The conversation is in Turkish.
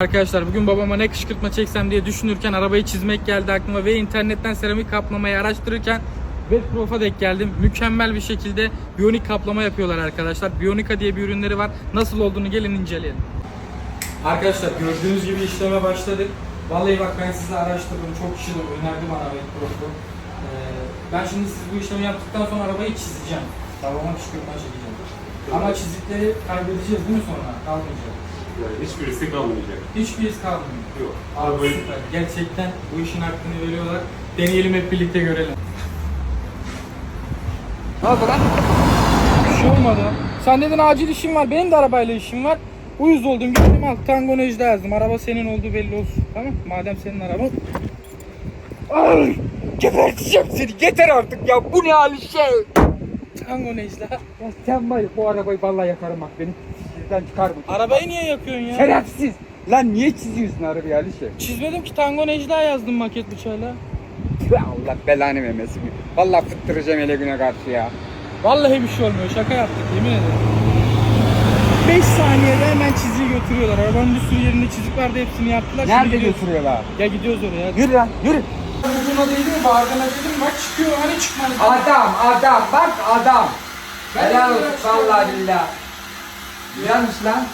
Arkadaşlar bugün babama ne kışkırtma çeksem diye düşünürken arabayı çizmek geldi aklıma ve internetten seramik kaplamayı araştırırken Westprof'a denk geldim. Mükemmel bir şekilde biyonik kaplama yapıyorlar arkadaşlar. Biyonika diye bir ürünleri var. Nasıl olduğunu gelin inceleyelim. Arkadaşlar gördüğünüz gibi işleme başladık. Vallahi bak ben size araştırdım. Çok kişi de önerdi bana Westprof'u. Ee, ben şimdi siz bu işlemi yaptıktan sonra arabayı çizeceğim. Babama kışkırtma çekeceğim. Ama çizikleri kaybedeceğiz değil mi sonra? Kalmayacak. Yani hiçbirisi kalmayacak. Hiçbir iz kalmıyor. Yok. Abi Arabayı süper. Gerçekten bu işin hakkını veriyorlar. Deneyelim hep birlikte görelim. Ne oldu lan? Bir şey olmadı. Sen dedin acil işim var. Benim de arabayla işim var. Uyuz oldum. Gittim al. Tango Necde yazdım. Araba senin olduğu belli olsun. Tamam Madem senin araban. Ay, geberteceğim seni. Yeter artık ya. Bu ne hali şey? Tango Necde. Ya sen var ya bu arabayı vallahi yakarım bak beni. Sizden çıkar bu. Arabayı niye yakıyorsun ya? Şerefsiz. Lan niye çiziyorsun arabayı Alişe? Çizmedim ki Tango Necda yazdım maket bıçağıyla. Tüh, Allah belanı vermesin. Vallahi fıttıracağım ele güne karşı ya. Vallahi bir şey olmuyor. Şaka yaptık yemin ederim. 5 saniyede hemen çiziyi götürüyorlar. Arabanın bir sürü yerinde çizik vardı hepsini yaptılar. Şimdi Nerede gidiyoruz. götürüyorlar? Ya gidiyoruz oraya. Yürü lan yürü. Değil mi? Bağırdana dedim bak çıkıyor hani çıkmadı. Adam adam bak adam. Helal olsun vallahi billah. Güzelmiş lan.